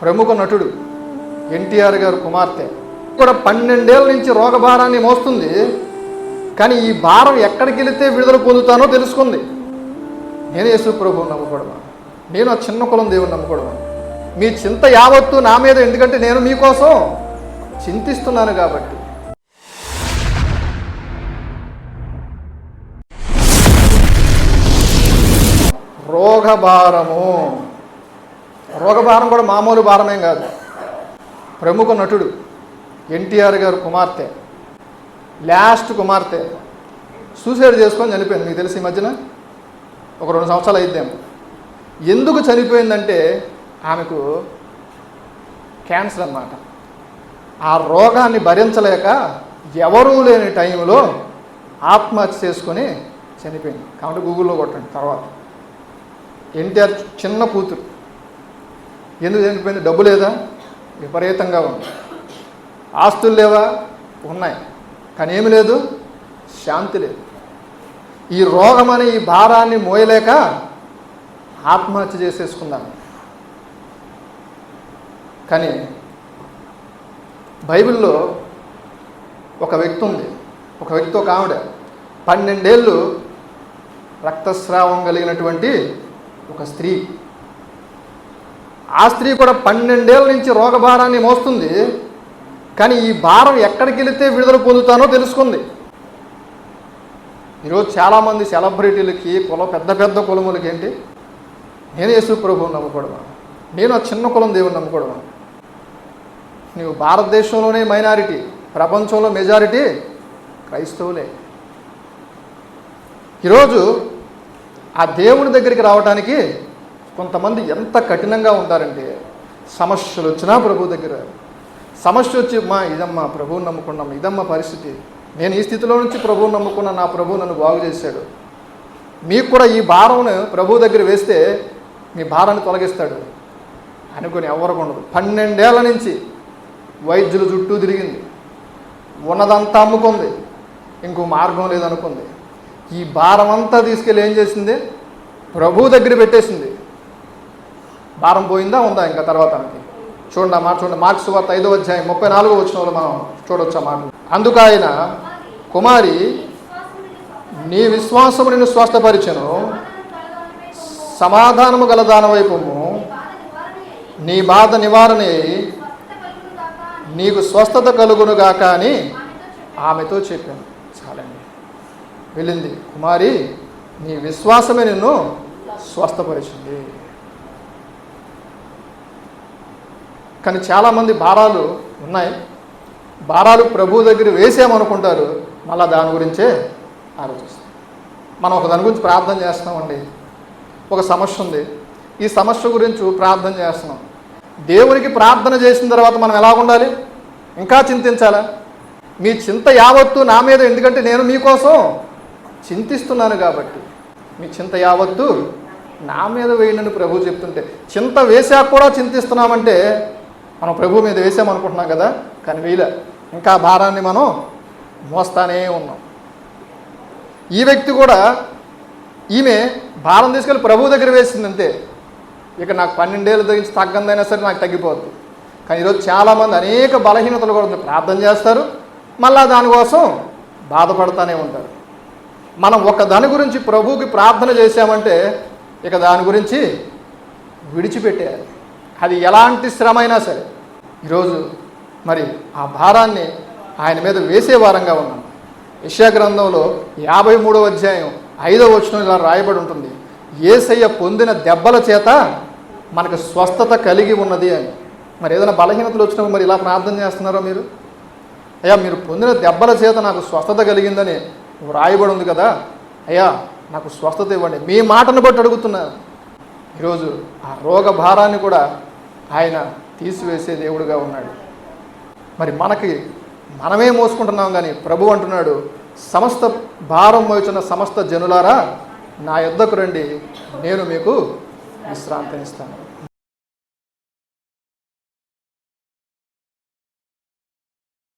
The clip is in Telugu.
ప్రముఖ నటుడు ఎన్టీఆర్ గారు కుమార్తె. కూడా పన్నెండేళ్ళ నుంచి రోగభారాన్ని మోస్తుంది. కానీ ఈ భారం ఎక్కడికి వెళితే విడుదల పొందుతానో తెలుసుకుంది. నేను యేసు ప్రభువుని నమ్మకూడదు నేను ఆ చిన్న కులం దేవుని నమ్మకూడదు మీ చింత యావత్తు నా మీద ఎందుకంటే నేను మీకోసం చింతిస్తున్నాను కాబట్టి. రోగభారము. రోగభారం కూడా మామూలు భారమేం కాదు. ప్రముఖ నటుడు ఎన్టీఆర్ గారు కుమార్తె లాస్ట్ కుమార్తె సూసైడ్ చేసుకొని చనిపోయింది. మీకు తెలిసి ఈ మధ్యన? ఒక రెండు సంవత్సరాలు అయిద్దాము. ఎందుకు చనిపోయిందంటే ఆమెకు క్యాన్సర్ అన్నమాట. ఆ రోగాన్ని భరించలేక ఎవరూ లేని టైంలో ఆత్మహత్య చేసుకొని చనిపోయింది. కాబట్టి గూగుల్లో కొట్టండి తర్వాత. ఎన్టీఆర్ చిన్న కూతురు. ఎందుకు చనిపోయింది? డబ్బు లేదా? విపరీతంగా ఉంది. ఆస్తులు లేవా? ఉన్నాయి. కానీ ఏమి లేదు శాంతి లేదు. ఈ రోగం అనే ఈ భారాన్ని మోయలేక ఆత్మహత్య చేసేసుకున్నాను కానీ బైబిల్లో ఒక వ్యక్తి ఉంది. ఒక వ్యక్తి ఒక ఆవిడ. పన్నెండేళ్ళు రక్తస్రావం కలిగినటువంటి ఒక స్త్రీ. ఆ స్త్రీ కూడా పన్నెండేళ్ళ నుంచి రోగభారాన్ని మోస్తుంది. కానీ ఈ భారం ఎక్కడికి వెళితే విడుదల పొందుతానో తెలుసుకుంది. ఈరోజు చాలామంది సెలబ్రిటీలకి కుల పెద్ద పెద్ద కులములకి ఏంటి? నేను యేసు ప్రభువుని నమ్ముకోవడమా? నేను ఆ చిన్న కులం దేవుని నమ్ముకోవడమా? నీవు భారతదేశంలోనే మైనారిటీ ప్రపంచంలో మెజారిటీ క్రైస్తవులే. ఈరోజు ఆ దేవుని దగ్గరికి రావడానికి కొంతమంది ఎంత కఠినంగా ఉంటారంటే సమస్యలు వచ్చినా ప్రభు దగ్గర. సమస్య వచ్చి మా ఇదమ్మా ప్రభువుని నమ్ముకున్నాం ఇదమ్మా పరిస్థితి. నేను ఈ స్థితిలో నుంచి ప్రభువుని నమ్ముకున్న నా ప్రభు నన్ను బాగు చేశాడు. మీకు కూడా ఈ భారంను ప్రభు దగ్గర వేస్తే మీ భారాన్ని తొలగిస్తాడు. అనుకుని ఎవరికి ఉండదు పన్నెండేళ్ళ నుంచి వైద్యుల చుట్టూ తిరిగింది. ఉన్నదంతా అమ్ముకుంది. ఇంకో మార్గం లేదనుకుంది. ఈ భారం అంతా తీసుకెళ్ళి ఏం చేసింది? ప్రభు దగ్గర పెట్టేసింది. భారం పోయిందా ఉందా ఇంకా తర్వాత ఆమెకి చూడండి ఆ మాట చూడండి. మార్క్స్ వార్త ఐదో అధ్యాయం ముప్పై నాలుగో వచ్చిన వాళ్ళు మనం చూడొచ్చు ఆ మాట. అందుకు ఆయన కుమారి నీ విశ్వాసము నిన్ను స్వస్థపరిచెను. సమాధానము గల వైపు నీ బాధ నివారణ నీకు స్వస్థత కలుగునుగాక అని ఆమెతో చెప్పాను. చాలండి. వెళ్ళింది. కుమారి నీ విశ్వాసమే నిన్ను స్వస్థపరిచింది. కానీ చాలామంది భారాలు ఉన్నాయి. భారాలు ప్రభు దగ్గర వేసామనుకుంటారు? మళ్ళా దాని గురించే ఆలోచిస్తాం. మనం ఒక దాని గురించి ప్రార్థన చేస్తున్నామండి. ఒక సమస్య ఉంది. ఈ సమస్య గురించి ప్రార్థన చేస్తున్నాం. దేవునికి ప్రార్థన చేసిన తర్వాత మనం ఎలా ఉండాలి ఇంకా చింతించాలా? మీ చింత యావత్తు నా మీద ఎందుకంటే నేను మీకోసం చింతిస్తున్నాను కాబట్టి. మీ చింత యావత్తు నా మీద వేయండి ప్రభు చెప్తుంటే చింత వేశాక కూడా చింతిస్తున్నామంటే మనం ప్రభు మీద వేసామనుకుంటున్నాం కదా కానీ వేయలే ఇంకా భారాన్ని మనం మోస్తానే ఉన్నాం. ఈ వ్యక్తి కూడా ఈమె భారం తీసుకెళ్ళి ప్రభు దగ్గర వేసింది అంతే ఇక నాకు పన్నెండేళ్ళ తగ్గించి తగ్గందైనా సరే నాకు తగ్గిపోద్ది. కానీ ఈరోజు చాలామంది అనేక బలహీనతలు కూడా ప్రార్థన చేస్తారు మళ్ళా దానికోసం బాధపడతానే ఉంటారు. మనం ఒక దాని గురించి ప్రభువుకి ప్రార్థన చేశామంటే ఇక దాని గురించి విడిచిపెట్టేయాలి. అది ఎలాంటి శ్రమ అయినా సరే ఈరోజు మరి ఆ భారాన్ని ఆయన మీద వేసే వారంగా ఉన్నాం. యెషయా గ్రంథంలో యాభై మూడవ అధ్యాయం ఐదవ వచనం ఇలా రాయబడి ఉంటుంది. ఏసయ్య పొందిన దెబ్బల చేత మనకు స్వస్థత కలిగి ఉన్నది అని. మరి ఏదైనా బలహీనతలు వచ్చినప్పుడు మరి ఇలా ప్రార్థన చేస్తున్నారో మీరు? అయ్యా మీరు పొందిన దెబ్బల చేత నాకు స్వస్థత కలిగిందని వ్రాయబడి ఉంది కదా. అయ్యా నాకు స్వస్థత ఇవ్వండి. మీ మాటను బట్టి అడుగుతున్నాను ఈరోజు ఆ రోగ భారాన్ని కూడా ఆయన తీసివేసే దేవుడుగా ఉన్నాడు. మరి మనకి మనమే మోసుకుంటున్నాం కానీ ప్రభు అంటున్నాడు సమస్త భారం మోచున్న సమస్త జనులారా నా యొద్దకు రండి నేను మీకు విశ్రాంతినిస్తాను.